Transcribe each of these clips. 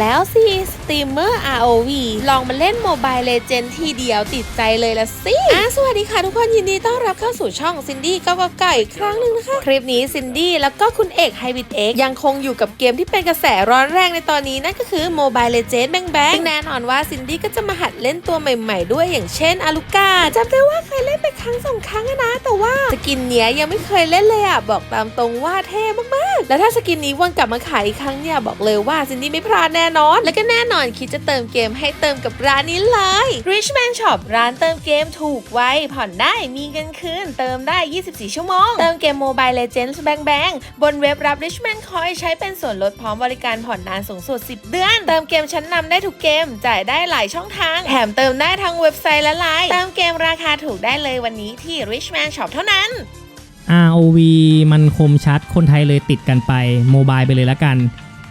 แล้วสิสตรีมเมอร์ ROV ลองมาเล่นโมบายเลเจนทีเดียวติดใจเลยละสิอะสวัสดีค่ะทุกคนยินดีต้อนรับเข้าสู่ช่องซินดี้ก้าวไก่อีกครั้งหนึ่งนะคะ คลิปนี้ซินดี้แล้วก็คุณเอกไฮบิทเอกยังคงอยู่กับเกมที่เป็นกระแสร้อนแรงในตอนนี้นั่นก็คือโมบายเลเจนแบงแบงแน่นอนว่าซินดี้ก็จะมาหัดเล่นตัวใหม่ ๆ ด้วยอย่างเช่นอาลูกาจำได้ว่าเคยเล่นไปครั้งสองครั้งนะ แต่ว่าสกินเนี้ยยังไม่เคยเล่นเลยอะบอกตามตรงว่าเท่มากๆ แล้วถ้าสกินนี้วนกลับมาขายอีกครั้งเนี่ยบอกเลยว่าซินดี้ไม่พลาดแน่นอน และก็แน่นอนคิดจะเติมเกมให้เติมกับร้านนี้เลย Richman Shop ร้านเติมเกมถูกไวผ่อนได้มีเงินคืน เติมได้ 24 ชั่วโมง เติมเกม Mobile Legends แบงแบงบนเว็บรับ Richman Coin ใช้เป็นส่วนลดพร้อมบริการผ่อนนานสูงสุด 10 เดือน เติมเกมชั้นนำได้ทุกเกม จ่ายได้หลายช่องทาง แถมเติมได้ทั้งเว็บไซต์และไลน์เติมเกมราคาถูกได้เลยวันนี้ที่ Richman Shop เท่านั้น ROV มันคมชัดคนไทยเลยติดกันไปโมบายไปเลยละกัน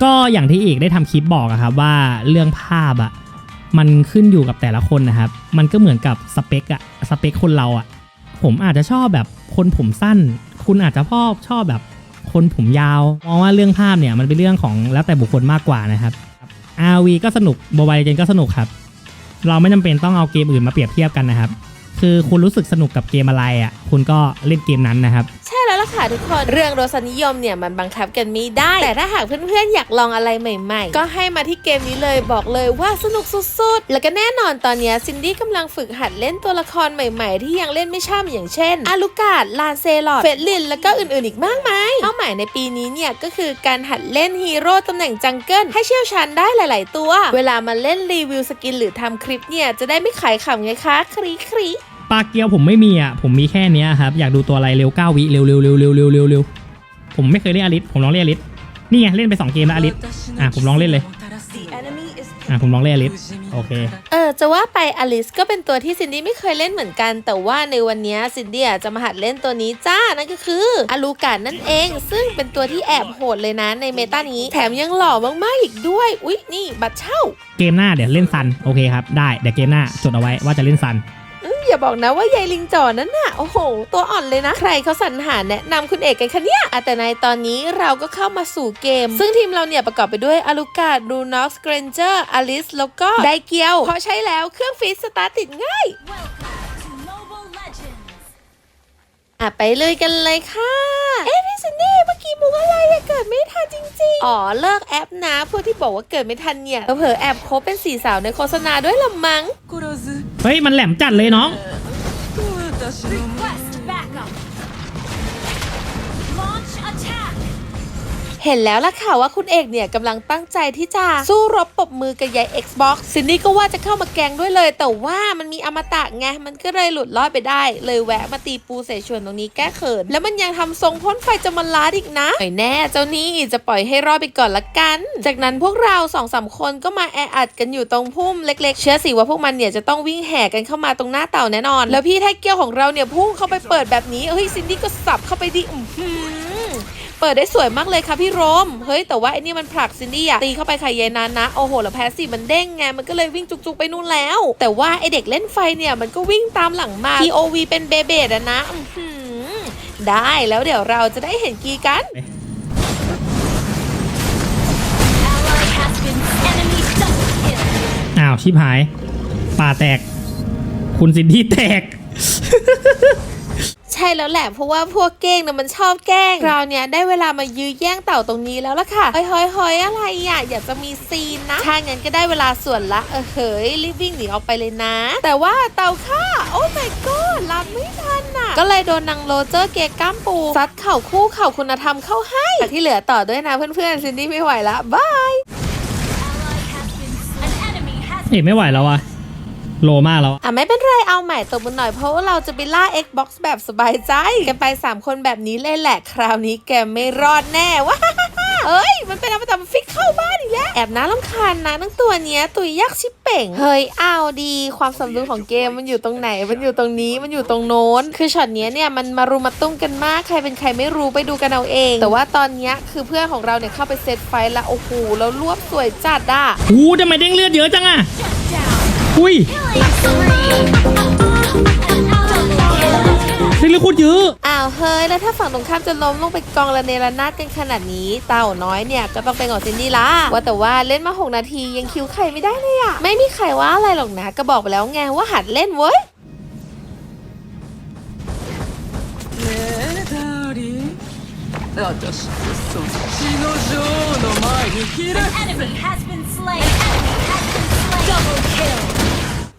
ก็อย่างที่เอกได้ทำคลิปบอกอะครับว่าเรื่องภาพอะมันขึ้นอยู่กับแต่ละคนนะครับ มันก็เหมือนกับสเปคอะสเปคคนเราอะผมอาจจะชอบแบบคนผมสั้น คุณอาจจะชอบชอบแบบคนผมยาว มองว่าเรื่องภาพเนี่ยมันเป็นเรื่องของแล้วแต่บุคคลมากกว่านะครับ ROV ก็สนุกโมบายเกนก็สนุกครับ เราไม่จำเป็นต้องเอาเกมอื่นมาเปรียบเทียบกันนะครับ คือคุณรู้สึกสนุกกับเกมอะไรอะคุณก็เล่นเกมนั้นนะครับใช ล้วล่ะค่ะทุกคนเรื่องรสนิยมเนี่ยมันบังคับกันไม่ได้ แต่ถ้าหากเพื่อนๆอยากลองอะไรใหม่ ๆ ก็ให้มาที่เกมนี้เลยบอกเลยว่าสนุกสุดๆ แล้วก็แน่นอนตอนนี้ซินดี้กำลังฝึกหัดเล่นตัวละครใหม่ๆ ที่ยังเล่นไม่ช่ำอย่างเช่นอาลูกาดลานเซลอดเฟดลินแล้วก็อื่นๆอีกมากมายเป้าหมายในปีนี้เนี่ยก็คือการหัดเล่นฮีโร่ตำแหน่งจังเกิลให้เชี่ยวชาญได้หลาย ๆ ตัว เวลามาเล่นรีวิวสกินหรือทำคลิปเนี่ยจะได้ไม่ขายขำไงคะครีครี ปลาเกียวผมไม่มีอะ ผมมีแค่เนี้ยครับ อยากดูตัวอะไรเร็ว9วิเร็วเร็วเร็วเร็วเร็วเร็วเร็วผมไม่เคยเล่นอลิสผมลองเล่นอลิสนี่ไงเล่นไป2เกมแล้วอลิสอะผมลองเล่นเลยอะผมลองเล่นอลิสโอเคเออจะว่าไปอลิสก็เป็นตัวที่ซินดี้ไม่เคยเล่นเหมือนกัน แต่ว่าในวันเนี้ยซินดี้อะจะมาหัดเล่นตัวนี้จ้านั่นก็คืออาลูกานั่นเอง ซึ่งเป็นตัวที่แอบโหดเลยนะในเมตานี้ แถมยังหล่อมากๆอีกด้วย อุ๊ยนี่บัตรเช่า เกมหน้าเดี๋ยวเล่นซันโอเคครับได้เดี๋ยวเกมหน้าจดเอาไว้ว่าจะเล่นซัน อย่าบอกนะว่ายายลิงจ่อนั้นน่ะ โอ้โห ตัวอ่อนเลยนะ ใครเขาสรรหาแนะนำคุณเอกกันคะเนี่ยแต่ในตอนนี้เราก็เข้ามาสู่เกม ซึ่งทีมเราเนี่ยประกอบไปด้วยอาลูกาดูน็อกสเกรนเจอร์อลิสแล้วก็ไดเกียวเพราะใช้แล้วเครื่องฟีสตาร์ติดง่ายอะไปเลยกันเลยค่ะ เอ๊ะพี่ซินนี่เมื่อกี้มุกอะไรอะเกิดไม่ทันจริง ๆ อ๋อเลิกแอปนะพวกที่บอกว่าเกิดไม่ทันเนี่ยเผลอแอบคบเป็นสี่สาวในโฆษณาด้วยละมั้ง เฮ้ย มันแหลมจัดเลยน้อง เห็นแล้วล่ะค่ะว่าคุณเอกเนี่ยกำลังตั้งใจที่จะสู้รบปรบมือกับยาย Xbox ซินนี่ก็ว่าจะเข้ามาแกงด้วยเลย แต่ว่ามันมีอมตะไงมันก็เลยหลุดรอดไปได้ เลยแวะมาตีปูเสฉวนตรงนี้แก้เขิน แล้วมันยังทำทรงพ่นไฟจะมาลาอีกนะหน่อยแน่ เจ้านี่จะปล่อยให้รอดไปก่อนละกัน จากนั้นพวกเราสองสามคนก็มาแออัดกันอยู่ตรงพุ่มเล็ก ๆ เชื่อสิว่าพวกมันเนี่ยจะต้องวิ่งแห่กันเข้ามาตรงหน้าเต่าแน่นอน แล้วพี่แท็กเกียวของเราเนี่ยพุ่งเข้าไปเปิดแบบนี้เฮ้ยซินดี้ก็สับเข้าไปดิอื เปิดได้สวยมากเลยค่ะพี่โรม เฮ้ยแต่ว่าไอ้นี่มันผลักซินดี้อะตีเข้าไปค่ะยายนานนะ โอ้โห แล้วแพสซีมันเด้งไง มันก็เลยวิ่งจุกๆไปนู่นแล้ว แต่ว่าไอเด็กเล่นไฟเนี่ยมันก็วิ่งตามหลังมา POV เป็นเบเบดอะนะได้แล้วเดี๋ยวเราจะได้เห็นกีกันอ้าวชิบหาย ป่าแตก คุณซินดี้แตก ใช่แล้วแหละเพราะว่าพวกเก้งเนะมันชอบแกล้งเราเนี่ยได้เวลามายื้อแย่งเต่าตรงนี้แล้วล่ะค่ะเฮ้ยเฮ้ยเฮ้ยอะไรอะอยากจะมีซีนนะถ้างั้นก็ได้เวลาส่วนละเออเฮ้ยรีบวิ่งหนีออกไปเลยนะ แต่ว่าเต่าฆ่าโอ้ my god รับไม่ทันน่ะ ก็เลยโดนนางโรเจอร์เกย์ก้ามปูซัดเข่าคู่เข่าคุณธรรมเข้าให้ที่เหลือต่อด้วยนะเพื่อนๆซินดี้ไม่ไหวละบายเอกไม่ไหวแล้วอะ โลมากแล้วอะไม่เป็นไรเอาใหม่ตบมือหน่อยเพราะว่าเราจะไปล่า Xbox แบบสบายใจ กันไป 3 คนแบบนี้เลยแหละคราวนี้แกไม่รอดแน่ว้าเอ้ย มันเป็นอมตะมันฟิกเข้าบ้านอีกแล้ว แอบน่ารำคาญนะทั้งตัวเนี้ย ตุยยักษ์ชิบเป่ง เฮ้ยเอาดีความสมดุลของเกมมันอยู่ตรงไหน มันอยู่ตรงนี้มันอยู่ตรงโน้น คือช็อตเนี้ยเนี่ย มันมารุมมาตุ้มกันมาก ใครเป็นใครไม่รู้ไปดูกันเอาเอง แต่ว่าตอนเนี้ยคือเพื่อนของเราเนี่ยเข้าไปเซตไฟแล้วโอ้โหแล้วรวบสวยจัดอะอู้ทำไมเด้งเลือดเยอะจังอะ down! อุ้ย Killing spree! Double kill! เรื่องโคตรเยอะ อ้าวเฮ้ย แล้วถ้าฝั่งตรงข้ามจะล้มลงไปกองระเนระนาดกันขนาดนี้ เต่าน้อยเนี่ยก็ต้องเป็นของซินดี้ละว่าแต่ว่าเล่นมา 6 นาทียังคิวใครไม่ได้เลยอะไม่มีใครว่าอะไรหรอกนะ ก็บอกไปแล้วไงว่าหัดเล่นเว้ย ねえダーリン私こそ血の女王の前にひれ Enemy has been slain. Enemy has been slain. Double kill.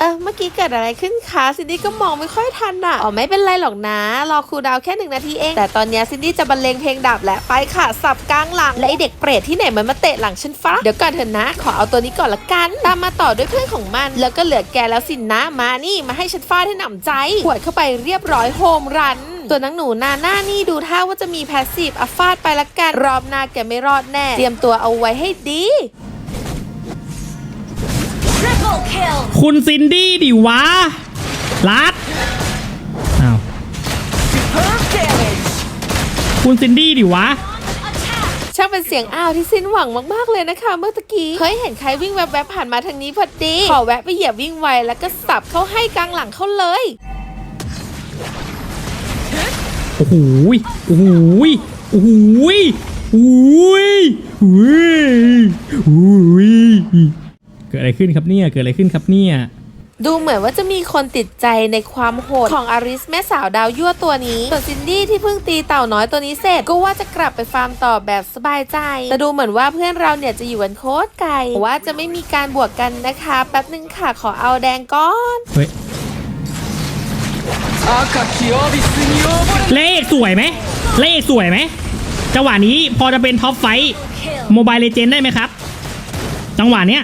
เออเมื่อกี้เกิดอะไรขึ้นคะซินดี้ก็มองไม่ค่อยทันอะ อ๋อไม่เป็นไรหรอกนะ รอครูดาวแค่หนึ่งนาทีเอง แต่ตอนเนี้ยซินดี้จะบรรเลงเพลงดับแล้วไปค่ะ สับกลางหลัง และไอเด็กเปรตที่ไหนมันมาเตะหลังฉันฟ้าเดี๋ยวก่อนเถอะนะ ขอเอาตัวนี้ก่อนละกัน ตามมาต่อด้วยเพื่อนของมัน แล้วก็เหลือแกแล้วสินนะ มานี่มาให้ฉันฟาดให้หนำใจหวดเข้าไปเรียบร้อยโฮมรันตัวนังหนูนาหน้านี่ดูท่าว่าจะมีแพสซีฟอะฟาดไปละกันรอบหน้าแกไม่รอดแน่ เตรียมตัวเอาไว้ให้ดี Triple kill. คุณซินดี้ดิวะลัดอ้าว Superb damage คุณซินดี้ดิวะช่างเป็นเสียงอ้าวที่สิ้นหวังมากๆเลยนะคะ เมื่อตะกี้เฮ้ยเห็นใครวิ่งแวบๆผ่านมาทางนี้พอดีขอแวะไปเหยียบวิ่งไวแล้วก็สับเข้าให้กลางหลังเขาเลยโอ้โหยโอ้โหยโอ้โหยโอ้โหยโอ้โหยโอ้โหยเกิดอะไรขึ้นครับเนี่ยเกิดอะไรขึ้นครับเนี่ยดูเหมือนว่าจะมีคนติดใจในความโหดของอาริสแม่สาวดาวยั่วตัวนี้ ส่วนซินดี้ที่เพิ่งตีเต่าน้อยตัวนี้เสร็จ ก็ว่าจะกลับไปฟาร์มต่อแบบสบายใจ แต่ดูเหมือนว่าเพื่อนเราเนี่ยจะอยู่กันโคตรไกลว่าจะไม่มีการบวกกันนะคะ แป๊บนึงค่ะขอเอาแดงก้อนเฮ้เลขสวยไหมเลขสวยไหมจังหวะนี้พอจะเป็นท็อปไฟต์โมบายเลเจนได้ไหมครับ จังหวะเนี้ย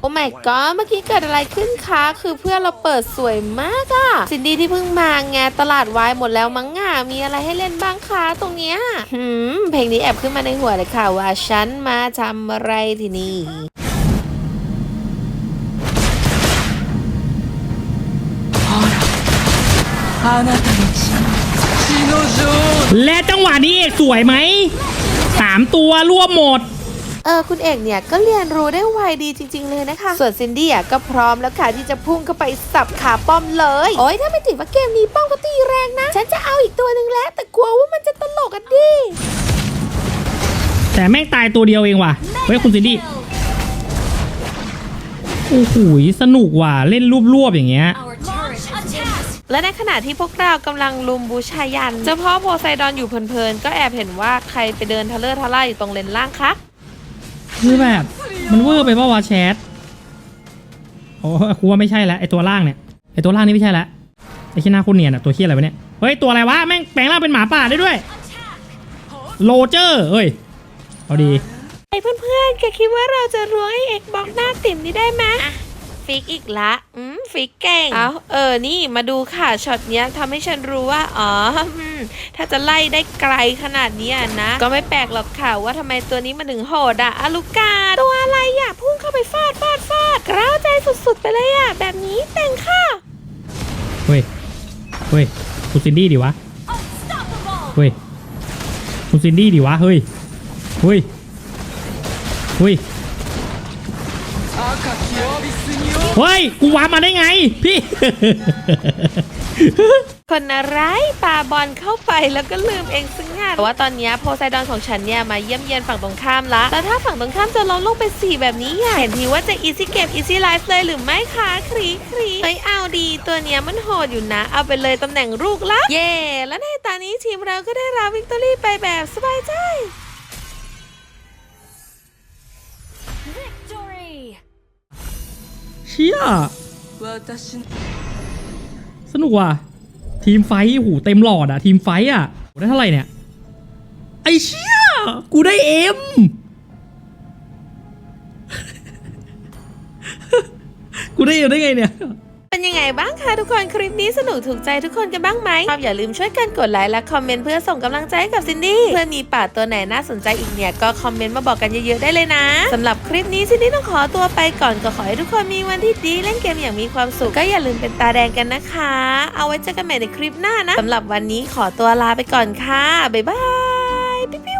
โอ้ไม่ก็เมื่อกี้เกิดอะไรขึ้นคะคือเพื่อนเราเปิดสวยมากอะสินดีที่เพิ่งมาไงตลาดวายหมดแล้วมั้งง่ะมีอะไรให้เล่นบ้างคะตรงเนี้ยหืมเพลงนี้แอบขึ้นมาในหัวเลยค่ะ ว่าฉันมาทำอะไรที่นี่และจังหวะนี้สวยไหมสามตัวรวบหมด เออคุณเอกเนี่ยก็เรียนรู้ได้ไวดีจริง ๆ เลยนะคะ ส่วนซินดี้อะก็พร้อมแล้วค่ะที่จะพุ่งเข้าไปสับขาป้อมเลย โอ้ยถ้าไม่ติดว่าเกมนี้ป้อมก็ตีแรงนะ ฉันจะเอาอีกตัวหนึ่งแล้ว แต่กลัวว่ามันจะตลกอะดิแต่แม่งตายตัวเดียวเองว่ะเฮ้ยคุณซินดี้ Kill. โอ้โหสนุกว่ะเล่นรวบๆอย่างเงี้ย Our turret attack. และในขณะที่พวกเรากำลังลุมบูชายัน เจ้าพ่อโพไซดอนอยู่เพลินๆ ก็แอบเห็นว่าใครไปเดินทะเลอร์ทะล่าอยู่ตรงเลนล่างคะ คือแบบมันเวอร์ไปป่าวะแชทโอ้กูว่าไม่ใช่แล้วไอตัวล่างเนี่ยไอตัวล่างนี่ไม่ใช่แล้วไอขี้หน้าคุณเนียนอะตัวขี้ยอะไรวะเนี่ยเฮ้ยตัวอะไรวะแม่งแปลงร่างเป็นหมาป่าได้ด้วยโรเจอร์เฮ้ยเอาดีไอ้เพื่อนๆแกคิดว่าเราจะรวงไอเอกบอกหน้าติ่มนี้ได้ไหมฟิกอีกละอื ฝีเก่งเอาเออนี่มาดูค่ะช็อตเนี้ยทำให้ฉันรู้ว่าอ๋อถ้าจะไล่ได้ไกลขนาดนี้นะ ก็ไม่แปลกหรอกค่ะว่าทำไมตัวนี้มันถึงโหดอะอลูกาตัวอะไรอะพุ่งเข้าไปฟาดฟาดฟาดกร้าใจสุดๆไปเลยอะแบบนี้แต่งค่ะเฮ้ยเฮ้ยคุณซินดี้ดิวะเฮ้ยคุณซินดี้ดิวะเฮ้ยเฮ้ยเฮ้ย เฮ้ย กูวาร์ปมาได้ไง พี่ คนอะไรปาบอลเข้าไปแล้วก็ลืมเองซึ่งงานแต่ว่าตอนเนี้ยโพไซดอนของฉันเนี่ยมาเยี่ยมเยียนฝั่งตรงข้ามละแล้วถ้าฝั่งตรงข้ามจะล้มลงเป็นสี่แบบนี้อะเห็นทีว่าจะอีซี่เกมอีซี่ไลฟ์เลยหรือไม่คะครีครีเฮ้ยเอาดีตัวเนี้ยมันโหดอยู่นะ เอาไปเลยตำแหน่งลูกลับเย่และในตอนนี้ทีมเราก็ได้รับวิกตอรี่ไปแบบสบายใจ ชี่ยสนุกว่ะ ทีมไฟหูเต็มหลอดอะทีมไฟอะได้เท่าไหร่เนี่ย ไอเชี่ยกูได้เอ็มกูได้เอ็มได้ไงเนี่ย เป็นยังไงบ้างคะทุกคนคลิปนี้สนุกถูกใจทุกคนกันบ้างไหมชอบอย่าลืมช่วยกันกดไลค์และคอมเมนต์เพื่อส่งกำลังใจให้กับซินดี้เพื่อมีป่าตัวไหนน่าสนใจอีกเนี่ยก็คอมเมนต์มาบอกกันเยอะๆได้เลยนะสำหรับคลิปนี้ซินดี้ต้องขอตัวไปก่อนก็ขอให้ทุกคนมีวันที่ดีเล่นเกมอย่างมีความสุขก็อย่าลืมเป็นตาแดงกันนะคะ เอาไว้เจอกันใหม่ในคลิปหน้านะสำหรับวันนี้ขอตัวลาไปก่อนค่ะบ๊ายบายปิ๊ว